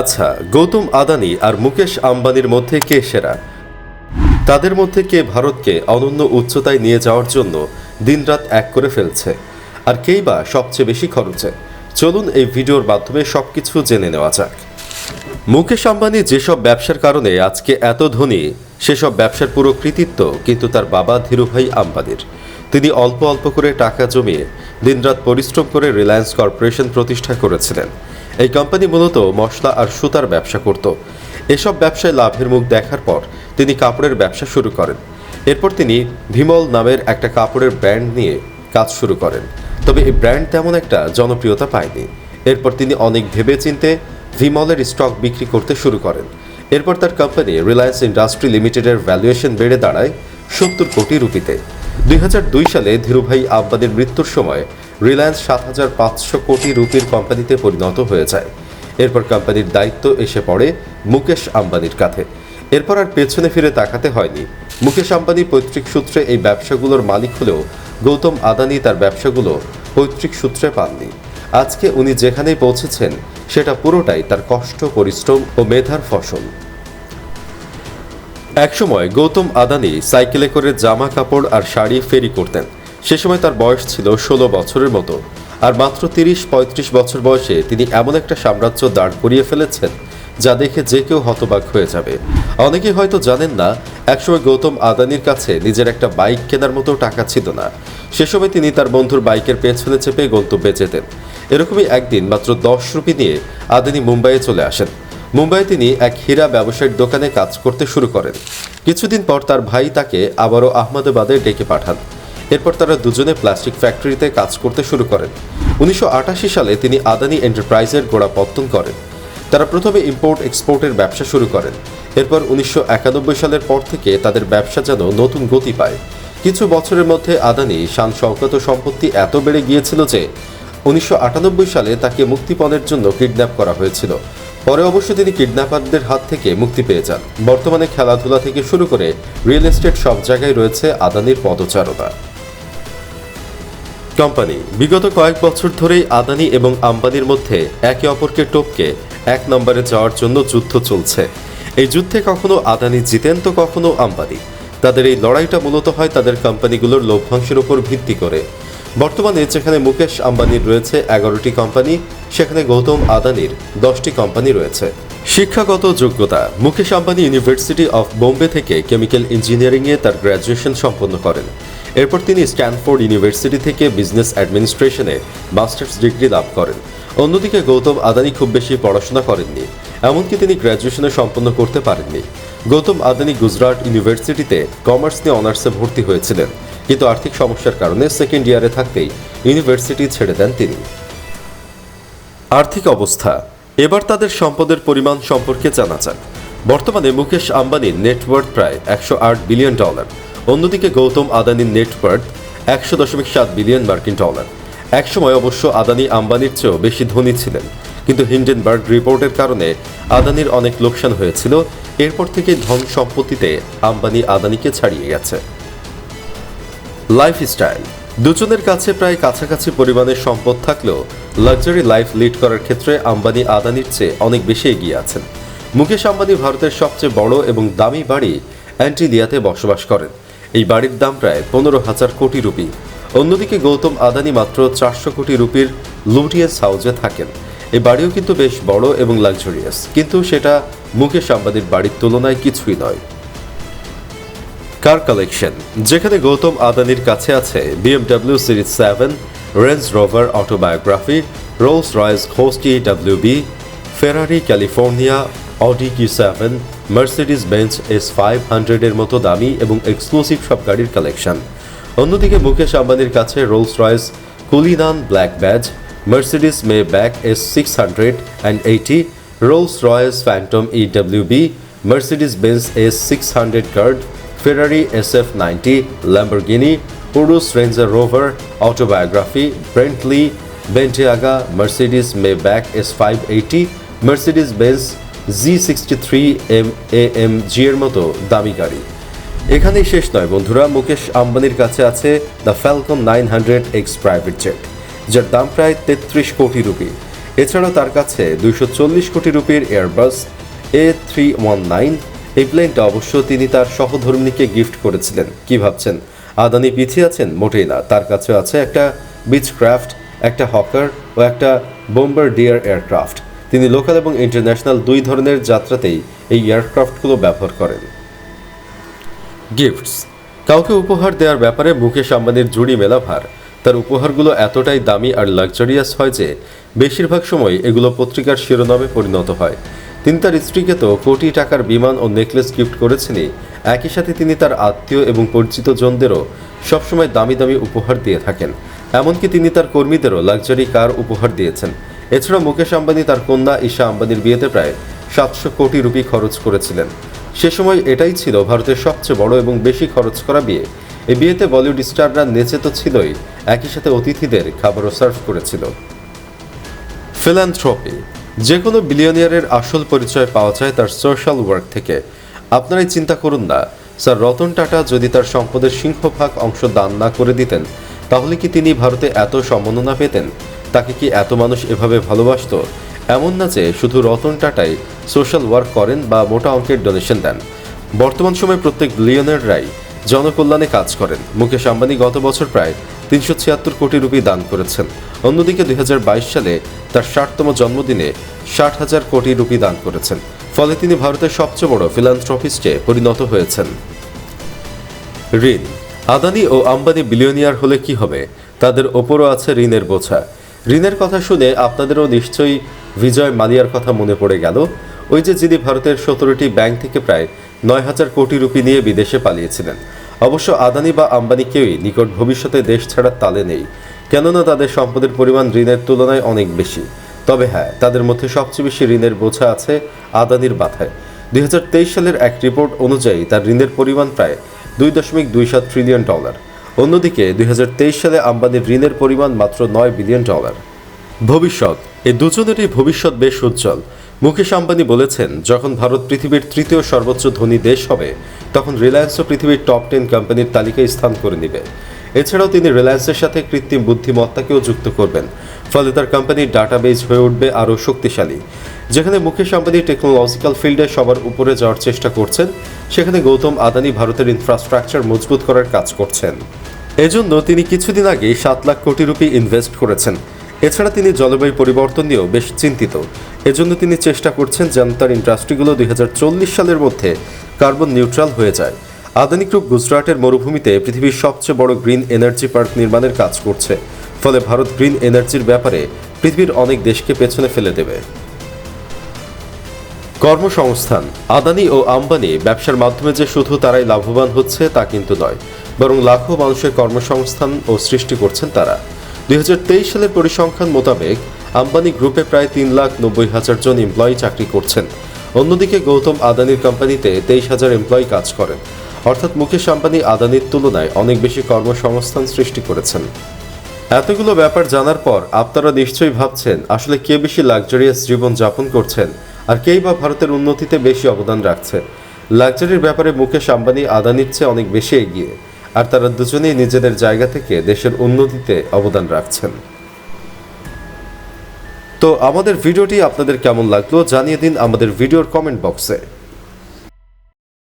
আচ্ছা গৌতম আদানি আর মুকেশ আম্বানির মধ্যে কে সেরা? তাদের মধ্যে কে ভারতকে অনন্য উচ্চতায় নিয়ে যাওয়ার জন্য দিনরাত এক করে ফেলছে? আর কেই বা সবচেয়ে বেশি খরচে? চলুন এই ভিডিওর মাধ্যমে সবকিছু জেনে নেওয়া যাক। মুকেশ আম্বানি যেসব ব্যবসার কারণে আজকে এত ধনী, সেসব ব্যবসার পুরো কৃতিত্ব কিন্তু তার বাবা ধীরুভাই আম্বানির। তিনি অল্প অল্প করে টাকা জমিয়ে দিনরাত পরিশ্রম করে রিলায়েন্স কর্পোরেশন প্রতিষ্ঠা করেছিলেন। এই কোম্পানি মূলত মশলা আর সুতার ব্যবসা করত। এসব ব্যবসায় লাভের মুখ দেখার পর তিনি কাপড়ের ব্যবসা শুরু করেন। এরপর তিনি ভিমল নামের একটা কাপড়ের ব্র্যান্ড নিয়ে কাজ শুরু করেন। তবে এই ব্র্যান্ড তেমন একটা জনপ্রিয়তা পায়নি। এরপর তিনি অনেক ভেবেচিন্তে ভিমলের স্টক বিক্রি করতে শুরু করেন। এরপর তার কোম্পানি রিলায়েন্স ইন্ডাস্ট্রি লিমিটেডের ভ্যালুয়েশন বেড়ে দাঁড়ায় সত্তর কোটি রুপিতে। দুই হাজার দুই সালে ধীরুভাই আব্বাদের মৃত্যুর সময় রিলায়েন্স সাত হাজার পাঁচশো কোটি রুপির কোম্পানিতে পরিণত হয়ে যায়। এরপর কোম্পানির দায়িত্ব এসে পড়ে মুকেশ আম্বানির কাঁধে। এরপর আর পেছনে ফিরে তাকাতে হয়নি। মুকেশ আম্বানি পৈতৃক সূত্রে এই ব্যবসাগুলোর মালিক হলেও গৌতম আদানি তার ব্যবসাগুলো পৈতৃক সূত্রে পাননি। আজকে উনি যেখানেই পৌঁছেছেন, সেটা পুরোটাই তার কষ্ট, পরিশ্রম ও মেধার ফসল। একসময় গৌতম আদানি সাইকেলে করে জামা কাপড় আর শাড়ি ফেরি করতেন। সে সময় তার বয়স ছিল ষোলো বছরের মতো। আর মাত্র তিরিশ পঁয়ত্রিশ বছর বয়সে তিনি এমন একটা সাম্রাজ্য দাঁড় করিয়ে ফেলেছেন, যা দেখে যে কেউ হতবাক হয়ে যাবে। অনেকেই হয়তো জানেন না, একসময় গৌতম আদানির কাছে নিজের একটা বাইক কেনার মতো টাকা ছিল না। সে সময় তিনি তার বন্ধুর বাইকের পেছনে চেপে গন্তব্যে যেতেন। এরকমই একদিন মাত্র দশ রুপি নিয়ে আদানি মুম্বাইয়ে চলে আসেন। মুম্বাইয়ে তিনি এক হীরা ব্যবসায়ীর দোকানে কাজ করতে শুরু করেন। কিছুদিন পর তার ভাই তাকে আবারও আহমেদাবাদে ডেকে পাঠান। এরপর তারা দুজনে প্লাস্টিক ফ্যাক্টরিতে কাজ করতে শুরু করেন। উনিশশো আটাশি সালে তিনি আদানি এন্টারপ্রাইজের গোড়াপত্তন করেন। তারা প্রথমে ইম্পোর্ট এক্সপোর্টের ব্যবসা শুরু করেন। এরপর উনিশশো একানব্বই সালের পর থেকে তাদের ব্যবসা যেন নতুন গতি পায়। কিছু বছরের মধ্যে আদানি শান ও সম্পত্তি এত বেড়ে গিয়েছিল যে উনিশশো আটানব্বই সালে তাকে মুক্তিপণের জন্য কিডন্যাপ করা হয়েছিল। পরে অবশ্য তিনি কিডন্যাপারদের হাত থেকে মুক্তি পেয়ে যান। বর্তমানে খেলাধুলা থেকে শুরু করে রিয়েল এস্টেট সব জায়গায় রয়েছে আদানির পদচারণা। কোম্পানি। বিগত কয়েক বছর ধরেই আদানি এবং আম্বানির মধ্যে একে অপরকে টপকে এক নম্বরে যাওয়ার জন্য যুদ্ধ চলছে। এই যুদ্ধে কখনো আদানি জিতেন তো কখনো আম্বানি। তাদের এই লড়াইটা মূলত হয় তাদের কোম্পানিগুলোর লভ্যাংশের উপর ভিত্তি করে। বর্তমানে যেখানে মুকেশ আম্বানির রয়েছে এগারোটি কোম্পানি, সেখানে গৌতম আদানির দশটি কোম্পানি রয়েছে। শিক্ষাগত যোগ্যতা। মুকেশ আম্বানি ইউনিভার্সিটি অফ বোম্বে থেকে কেমিক্যাল ইঞ্জিনিয়ারিংয়ে তার গ্র্যাজুয়েশন সম্পন্ন করেন। এরপর তিনি স্ট্যানফোর্ড ইউনিভার্সিটি থেকে বিজনেস অ্যাডমিনিস্ট্রেশনে মাস্টার্স ডিগ্রি লাভ করেন। অন্যদিকে গৌতম আদানি খুব বেশি পড়াশোনা করেননি, এমনকি তিনি গ্র্যাজুয়েশনে সম্পন্ন করতে পারেননি। গৌতম আদানি গুজরাট ইউনিভার্সিটিতে কমার্স নিয়ে অনার্সে ভর্তি হয়েছিলেন, কিন্তু আর্থিক সমস্যার কারণে সেকেন্ড ইয়ারে থাকতেই ইউনিভার্সিটি ছেড়ে দেন তিনি। আর্থিক অবস্থা। এবার তাদের সম্পদের পরিমাণ সম্পর্কে জানা যাক। বর্তমানে মুকেশ আম্বানির নেটওয়ার্থ প্রায় একশো আট বিলিয়ন ডলার অন্যদিকে গৌতম আদানির নেটওয়ার্থ একশো দশমিক সাত বিলিয়ন মার্কিন ডলার একসময় অবশ্য আদানি আম্বানির চেয়েও বেশি ধনী ছিলেন। কিন্তু হিন্ডেনবার্গ রিপোর্টের কারণে আদানির অনেক লোকসান হয়েছিল। এরপর থেকে ধন সম্পত্তিতে আম্বানি আদানিকে ছাড়িয়ে গেছে। লাইফস্টাইল দুজনের কাছে প্রায় কাছাকাছি পরিমাণের সম্পদ থাকলেও লাক্সারি লাইফ লিড করার ক্ষেত্রে আম্বানি আদানির চেয়ে অনেক বেশি এগিয়ে আছেন। মুকেশ আম্বানি ভারতের সবচেয়ে বড় এবং দামি বাড়ি অ্যান্টিলিয়াতে বসবাস করেন। এই বাড়ির দাম প্রায় পনেরো হাজার কোটি রুপি। অন্যদিকে গৌতম আদানি মাত্র চারশো কোটি রুপির লুটিয়াস হাউজে থাকেন। এই বাড়িও কিন্তু বেশ বড় এবং লাক্সারিয়াস কিন্তু সেটা মুকেশ আম্বানির বাড়ির তুলনায় কিছুই নয়। কার কালেকশন? যেখানে গৌতম আদানির কাছে আছে BMW series seven, Range Rover Autobiography, Rolls Royce হোস্টি WB Ferrari California, Audi Q seven Mercedes Benz S five হান্ড্রেডের মতো দামি এবং এক্সক্লুসিভ সব গাড়ির কালেকশন অন্যদিকে মুকেশ আম্বানির কাছে Rolls Royce Cullinan black badge Mercedes Maybach S six hundred and eighty Rolls Royce Phantom E WB Mercedes Benz S six hundred guard Ferrari SF90, Lamborghini, Urus Ranger Rover, Autobiography, Mercedes Bentayga, Mercedes Maybach S580, Mercedes-Benz Z63 M AMG এর মতো দামি গাড়ি। এখানেই শেষ নয় বন্ধুরা মুকেশ আম্বানির কাছে আছে the Falcon nine hundred X private jet যার দাম প্রায় তেত্রিশ কোটি রুপি। এছাড়াও তার কাছে দুইশো চল্লিশ crore রুপির Airbus A three one nine এই প্লেনটা অবশ্য তিনি তার সহধর্মিনীকে গিফট করেছিলেন। কি ভাবছেন? আদানি পিছিয়ে আছেন? মোটেই না। তার কাছে আছে একটা বিচ ক্রাফট একটা হকার ও একটা বোম্বার ডিয়ার এয়ারক্রাফট তিনি লোকাল এবং ইন্টারন্যাশনাল দুই ধরনের যাত্রাতেই এই এয়ারক্রাফটগুলো ব্যবহার করেন। গিফটস। কাউকে উপহার দেওয়ার ব্যাপারে মুকেশ আম্বানির জুড়ি মেলা ভার। তার উপহারগুলো এতটাই দামি আর লাক্সারিয়াস হয় যে, বেশিরভাগ সময় এগুলো পত্রিকার শিরোনামে পরিণত হয়। তিনি তার স্ত্রীকে তো কোটি টাকার বিমান ও নেকলেস গিফট করেছেনই। একই সাথে তিনি তার আত্মীয় এবং পরিচিত জনদেরও সবসময় দামি দামি উপহার দিয়ে থাকেন। এমনকি তিনি তার কর্মীদেরও লাক্সারি কার উপহার দিয়েছেন। এছাড়া মুকেশ আম্বানি তার কন্যা ঈশা আম্বানির বিয়েতে প্রায় সাতশো কোটি রুপি খরচ করেছিলেন। সে সময় এটাই ছিল ভারতের সবচেয়ে বড় এবং বেশি খরচ করা বিয়ে। এই বিয়েতে বলিউড স্টাররা নেচে তো ছিলই, একই সাথে অতিথিদের খাবারও সার্ভ করেছিল। ফিলান্থ্রপি যে কোনো বিলিয়নিয়ারের আসল পরিচয় পাওয়া যায় তার সোশ্যাল ওয়ার্ক থেকে। আপনারাই চিন্তা করুন না, স্যার রতন টাটা যদি তার সম্পদের সিংহভাগ অংশ দান না করে দিতেন, তাহলে কি তিনি ভারতে এত সম্মাননা পেতেন? তাকে কি এত মানুষ এভাবে ভালোবাসতো? এমন না যে শুধু রতন টাটাই সোশ্যাল ওয়ার্ক করেন বা মোটা অঙ্কের ডোনেশন দেন। বর্তমান সময়ে প্রত্যেক বিলিয়নাররাই জনকল্যাণে কাজ করেন। মুকেশ আম্বানি গত বছর প্রায় তিনশো ছিয়াত্তর কোটি রুপি দান করেছেন। অন্যদিকে দুই হাজার বাইশ সালে তার ষাটতম জন্মদিনে ষাট হাজার কোটি রুপি দান করেছেন। ফলে তিনি ভারতের সবচেয়ে বড় ফিলান্থ্রপিস্টে পরিণত হয়েছেন। ঋণ। আদানি ও আম্বানি বিলিয়নিয়ার হলে কি হবে? তাদের ওপরও আছে ঋণের বোঝা। ঋণের কথা শুনে আপনাদেরও নিশ্চয়ই বিজয় মালিয়ার কথা মনে পড়ে গেল। ওই যে যিনি ভারতের সতেরোটি ব্যাংক থেকে প্রায় নয় হাজার কোটি রুপি নিয়ে বিদেশে পালিয়েছিলেন। অবশ্য আদানি বা আম্বানি কেউই নিকট ভবিষ্যতে দেশ ছাড়ার তালে নেই। কেননা তাদের সম্পদের পরিমাণ ঋণের তুলনায় অনেক বেশি। তবে হ্যাঁ তাদের মধ্যে সবচেয়ে বেশি ঋণের বোঝা আছে আদানির মাথায়। দুই হাজার তেইশ সালের এক রিপোর্ট অনুযায়ী তার ঋণের পরিমাণ প্রায় দুই দশমিক দুই সাত ট্রিলিয়ন ডলার। অন্যদিকে দুই হাজার তেইশ সালে আম্বানির ঋণের পরিমাণ মাত্র নয় বিলিয়ন ডলার। ভবিষ্যৎ, এই দুজনেরই ভবিষ্যৎ বেশ উজ্জ্বল। মুকেশ আম্বানি বলেছেন, যখন ভারত পৃথিবীর তৃতীয় সর্বোচ্চ ধনী দেশ হবে, তখন রিলায়েন্সও পৃথিবীর টপ টেন কোম্পানির তালিকায় স্থান করে নেবে। এছাড়াও তিনি রিলায়েন্সের সাথে কৃত্রিম বুদ্ধিমত্তাকেও যুক্ত করবেন। ফলে তার কোম্পানির ডাটাবেজ হয়ে উঠবে আরও শক্তিশালী। যেখানে মুকেশ আম্বানি টেকনোলজিক্যাল ফিল্ডে সবার উপরে যাওয়ার চেষ্টা করছেন, সেখানে গৌতম আদানি ভারতের ইনফ্রাস্ট্রাকচার মজবুত করার কাজ করছেন। এজন্য তিনি কিছুদিন আগে সাত লাখ কোটি রুপি ইনভেস্ট করেছেন। এছাড়া তিনি জলবায়ু পরিবর্তন নিয়েও বেশ চিন্তিত। এজন্য তিনি চেষ্টা করছেন যেন তার ইন্ডাস্ট্রিগুলো দুই হাজার চল্লিশ সালের মধ্যে কার্বন নিউট্রাল হয়ে যায়। আদানি গ্রুপ গুজরাটের মরুভূমিতে পৃথিবীর সবচেয়ে বড় গ্রিন এনার্জি পার্ক নির্মাণের কাজ করছে। ফলে ভারত গ্রিন এনার্জির ব্যাপারে পৃথিবীর অনেক দেশকে পেছনে ফেলে দেবে। কর্মসংস্থান। আদানি ও আম্বানি ব্যবসার মাধ্যমে যে শুধু তারাই লাভবান হচ্ছে তা কিন্তু নয়, বরং লাখো মানুষের কর্মসংস্থান ও সৃষ্টি করছেন তারা। দুই হাজার তেইশ সালের পরিসংখ্যান মোতাবেক আম্বানি গ্রুপে প্রায় তিন লাখ নব্বই হাজার জন এমপ্লয়ি চাকরি করছেন। অন্যদিকে গৌতম আদানির কোম্পানিতে তেইশ হাজার এমপ্লয়ি কাজ করেন। অর্থাৎ মুকেশ আম্বানি আদানির তুলনায় অনেক বেশি কর্মসংস্থান সৃষ্টি করেছেন। এতগুলো ব্যাপার জানার পর আপনারা নিশ্চয়ই ভাবছেন, আসলে কে বেশি লাক্সারিয়াস জীবন যাপন করছেন আর কেই বা ভারতের উন্নতিতে বেশি অবদান রাখছে লাক্সারির ব্যাপারে মুকেশ আম্বানি আদানির চেয়ে অনেক বেশি এগিয়ে আর তারা দুজনেই নিজেদের জায়গা থেকে দেশের উন্নতিতে অবদান রাখছেন। তো আমাদের ভিডিওটি আপনাদের কেমন লাগল জানিয়ে দিন আমাদের ভিডিওর কমেন্ট বক্সে।